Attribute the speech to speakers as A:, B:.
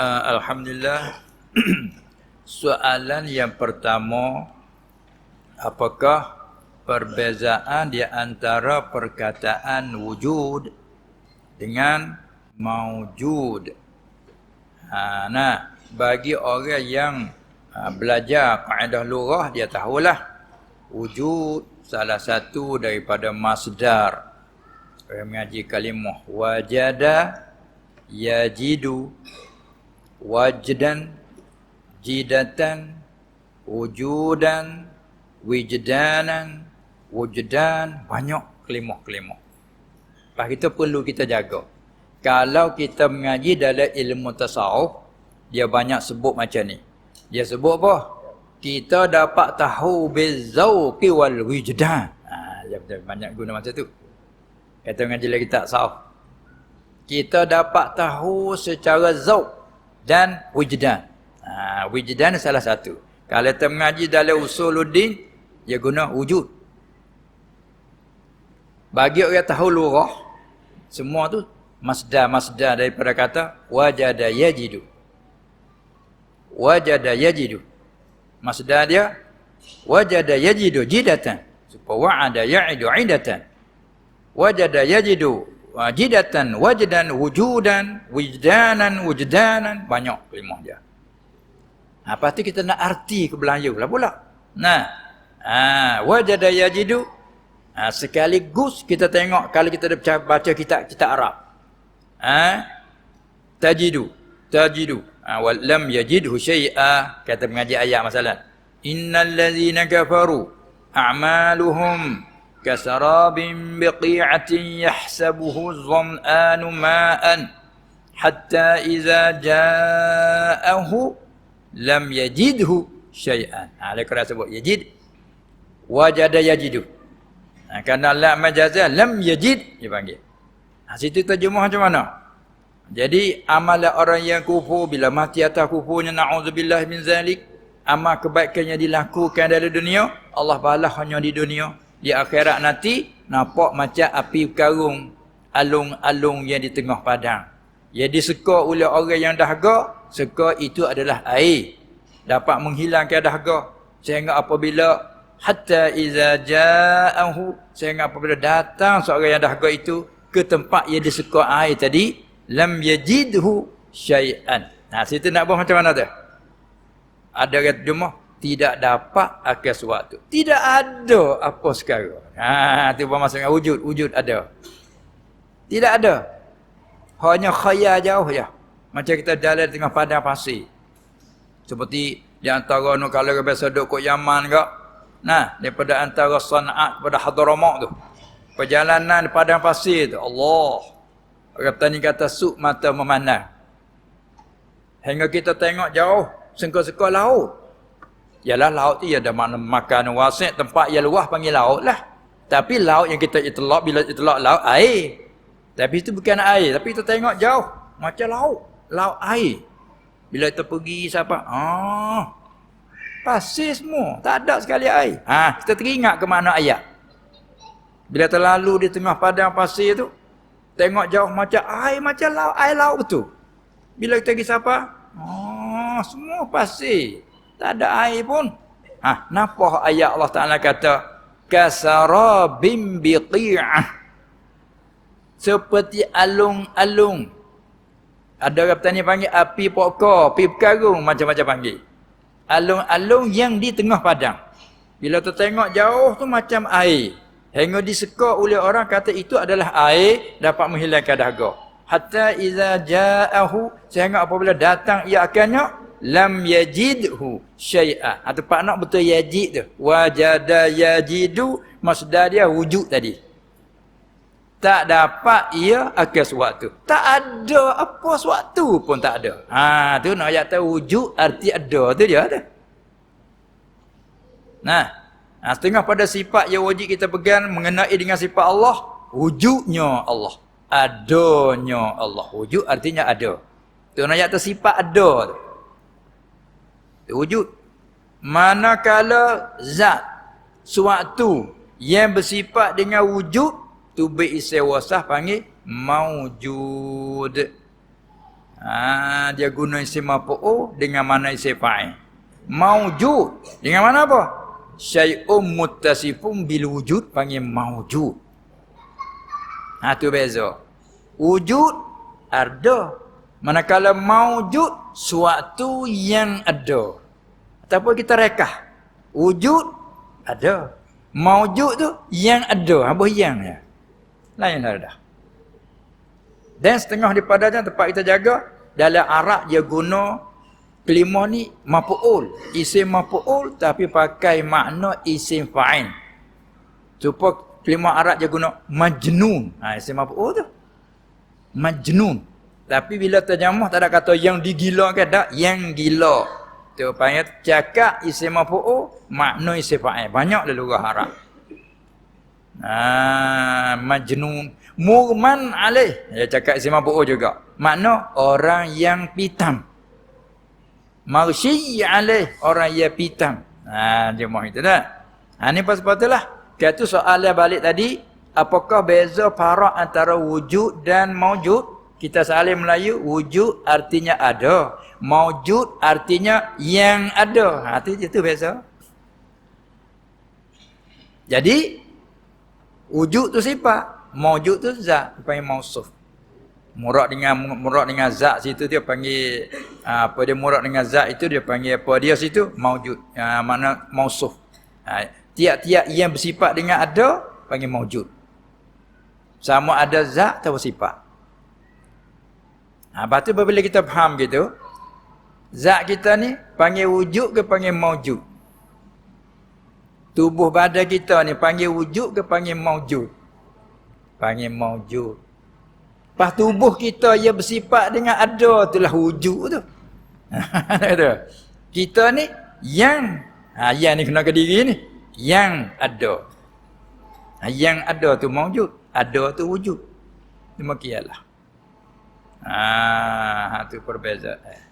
A: uh, Alhamdulillah. Soalan yang pertama Apakah perbezaan di antara perkataan wujud dengan maujud? Ha, Nah, bagi orang yang uh, belajar kaedah lurah Dia tahulah Wujud salah satu daripada masdar. Orang mengaji kalimah Wajada yajidu wajdan jidatan wujudan wijdanan wujdan banyak kelimah-kelimah lepas kita perlu kita jaga. Kalau kita mengaji dalam ilmu tasawuf dia banyak sebut macam ni. Dia sebut apa? Kita dapat tahu bizauqi wal wijdan. Ha, dia banyak guna macam tu. Kata mengaji lagi tak sahih kita dapat tahu secara zauq dan wujdan. Ha, wujdan salah satu. Kalau kita mengaji dalam usuluddin, dia guna wujud. Bagi orang tahu lurah, semua tu masdar-masdar daripada kata wajada yajidu. Wajada yajidu. Masdar dia wajada yajidu jidatan. Supaya wa'ada ya'idu idatan. Wajada yajidu wajidatan wajdan wujudan wijdanan wujdanan. Banyak kalimah dia. Ha pasti kita nak arti ke Melayu lah pula. Nah. Ha wajada yajidu. Ha sekaligus kita tengok kalau kita baca kitab kitab Arab. Ha? Tajidu. Tajidu. Ha wal lam yajidhu syai'a. Kata mengaji ayat masalah. Innal ladzina kafaru a'maluhum كسراب بقيعة يحسبه الظمآن ماء حتى إذا جاءه لم يجده شيئا على كرا sebut yajid wajada yajidu ha, kerana la majazah lam yajid dia panggil ha, situ terjemah macam mana jadi amal orang yang kufur bila mati atas kufurnya na'udzubillah min zalik amal kebaikan yang dilakukan dalam dunia Allah balas hanya di dunia di akhirat nanti nampak macam api karung alung-alung yang di tengah padang. Yang diseka oleh orang yang dahaga, seka itu adalah air. Dapat menghilangkan dahaga. Sehingga apabila hatta iza ja'ahu sehingga apabila datang seorang yang dahaga itu ke tempat yang diseka air tadi, lam yajidhu syai'an. Nah, situ nak buat macam mana tu? Ada kata jemaah tidak dapat akan sesuatu. Tidak ada apa sekarang. Ha, itu apa maksudnya wujud. Wujud ada. Tidak ada. Hanya khayal jauh ya. Macam kita jalan tengah padang pasir. Seperti di antara nu kalau kita biasa duduk kat Yaman ke. Nah, daripada antara Sana'a kepada Hadramaut tu. Perjalanan di padang pasir tu. Allah. Orang tani kata suk mata memandang. Hingga kita tengok jauh. Sengkau-sengkau laut. Yalah laut tu ada makna makan wasit tempat yang luah panggil laut lah. Tapi laut yang kita itelak bila itelak laut air. Tapi itu bukan air, tapi kita tengok jauh macam laut, laut air. Bila kita pergi siapa? Ah. Pasir semua, tak ada sekali air. Ha, kita teringat ke mana ayat. Bila terlalu di tengah padang pasir tu, tengok jauh macam air macam laut, air laut betul. Bila kita pergi siapa? Ah, semua pasir. Tak ada air pun. Ha, napa ayat Allah Taala kata kasarabim biqi'ah. Seperti alung-alung. Ada orang petani panggil api pokok, api karung macam-macam panggil. Alung-alung yang di tengah padang. Bila tu tengok jauh tu macam air. Hingga diseka oleh orang kata itu adalah air dapat menghilangkan dahaga. Hatta iza ja'ahu sehingga apabila datang ia akannya lam yajidhu syai'a. Atau pak nak betul yajid tu. Wajada yajidu masdar dia wujud tadi. Tak dapat ia akan sesuatu. Tak ada apa sesuatu pun tak ada. Ha tu nak ayat tahu wujud arti ada tu dia tu. Nah, nah setengah pada sifat yang wajib kita pegang mengenai dengan sifat Allah, wujudnya Allah. Adanya Allah. Wujud artinya ada. Tu nak ayat sifat ada tu wujud manakala zat suatu yang bersifat dengan wujud tu bi isawasah panggil maujud Ha, dia guna isim mafu'ul dengan mana isim fa'il. Maujud. Dengan mana apa? Syai'um muttasifum bil wujud panggil maujud. Ha tu beza. Wujud ada. Manakala maujud suatu yang ada. Ataupun kita rekah. Wujud ada. Maujud tu yang ada. Apa yang ya? Lain dah. Dan setengah daripada tempat kita jaga dalam Arab dia guna kelima ni mafuul, isim mafuul tapi pakai makna isim fa'il. Supaya kelima Arab dia guna majnun. Ha isim mafuul tu. Majnun. Tapi bila terjemah tak ada kata yang digila ke tak, yang gila. Tu panggil cakap isim mafuul, makna isim fa'il. Banyak dalam luar Arab. Ah, majnun. Murman alaih. Dia cakap isim mafu'ul juga. Makna orang yang pitam. Marsyi alaih orang yang pitam. Ha dia mahu itu dah. Ha ni pasal-pasal kata soalan balik tadi apakah beza farak antara wujud dan maujud kita saling Melayu wujud artinya ada maujud artinya yang ada ha itu beza jadi wujud tu sifat Maujud tu zat panggil mausuf. Murad dengan murad dengan zat situ dia panggil ah, apa dia murad dengan zat itu dia panggil apa dia situ maujud. Ha, makna mausuf. Ha, tiap-tiap yang bersifat dengan ada panggil maujud. Sama ada zat atau sifat. Ha, lepas tu bila kita faham gitu, zat kita ni panggil wujud ke panggil maujud? Tubuh badan kita ni panggil wujud ke panggil maujud? panggil maujud. Pas tubuh kita ia bersifat dengan ada itulah wujud tu. kita ni yang ha, yang ni kena ke diri ni yang ada. Ha, yang ada tu maujud, ada tu wujud. Demikianlah. Ah, ha, tu perbezaan.